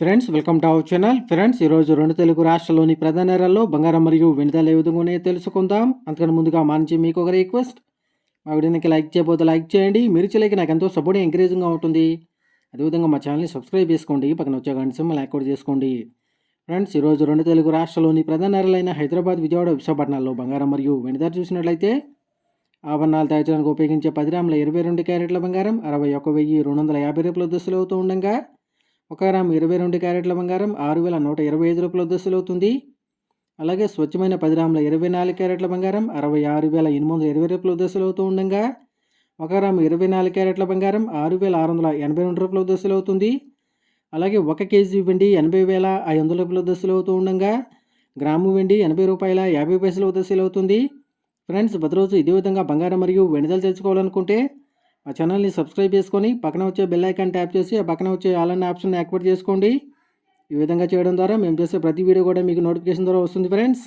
Friends welcome to our channel. Friends ఈరోజు రెండు తెలుగు రాష్ట్రాల్లోని ప్రధాన నేరాల్లో బంగారం మరియు వెనుదల ఏ విధంగా తెలుసుకుందాం. అంతకన్నా ముందుగా మా నుంచి మీకు ఒక రిక్వెస్ట్. మా వీడియోకి లైక్ చేయబోతే లైక్ చేయండి. మీరు చేయలేక నాకు ఎంతో సపోర్ట్ ఎంకరేజింగ్గా ఉంటుంది. అదేవిధంగా మా ఛానల్ని సబ్స్క్రైబ్ చేసుకోండి. పక్కన వచ్చే గంట లైక్ చేసుకోండి. ఫ్రెండ్స్ ఈరోజు రెండు తెలుగు రాష్ట్రాల్లోని ప్రధాన నేరాలైన హైదరాబాద్ విజయవాడ విశాఖపట్నాల్లో బంగారం మరియు వెనుదల చూసినట్లయితే ఆభరణాలు తయారు చేయడానికి ఉపయోగించే పది గ్రాముల ఇరవై రెండు క్యారెట్ల బంగారం అరవై ఒక వెయ్యి రెండు వందల యాభై రూపాయల దశలు అవుతూ ఉండగా ఒక గ్రామ్ ఇరవై రెండు క్యారెట్ల బంగారం ఆరు వేల నూట ఇరవై ఐదు రూపాయల దశలు అవుతుంది. అలాగే స్వచ్ఛమైన పది గ్రాముల ఇరవై నాలుగు క్యారెట్ల బంగారం అరవై ఆరు వేల ఎనిమిది వందల ఇరవై రూపాయల దశలు అవుతూ ఉండగా. ఒక గ్రామ్ ఇరవై నాలుగు క్యారెట్ల బంగారం ఆరు వేల ఆరు వందల ఎనభై రెండు రూపాయల దశలు అవుతుంది. అలాగే ఒక కేజీ వెండి ఎనభై వేల ఐదు వందల రూపాయల దశలు అవుతూ ఉండగా. గ్రాము వెండి ఎనభై రూపాయల యాభై పైసల దశలు అవుతుంది. ఫ్రెండ్స్ ప్రతిరోజు ఇదే విధంగా బంగారం మరియు వెనుదలు తెలుసుకోవాలనుకుంటే మా ఛానల్ని సబ్స్క్రైబ్ చేసుకొని పక్కన వచ్చే బెల్ ఐకాన్ ట్యాప్ చేసి ఆ పక్కన వచ్చే ఆల్ ఆప్షన్ యాక్టివేట్ చేసుకోండి. ఈ విధంగా చేయడం ద్వారా మేము చేసే ప్రతి వీడియో కూడా మీకు నోటిఫికేషన్ ద్వారా వస్తుంది ఫ్రెండ్స్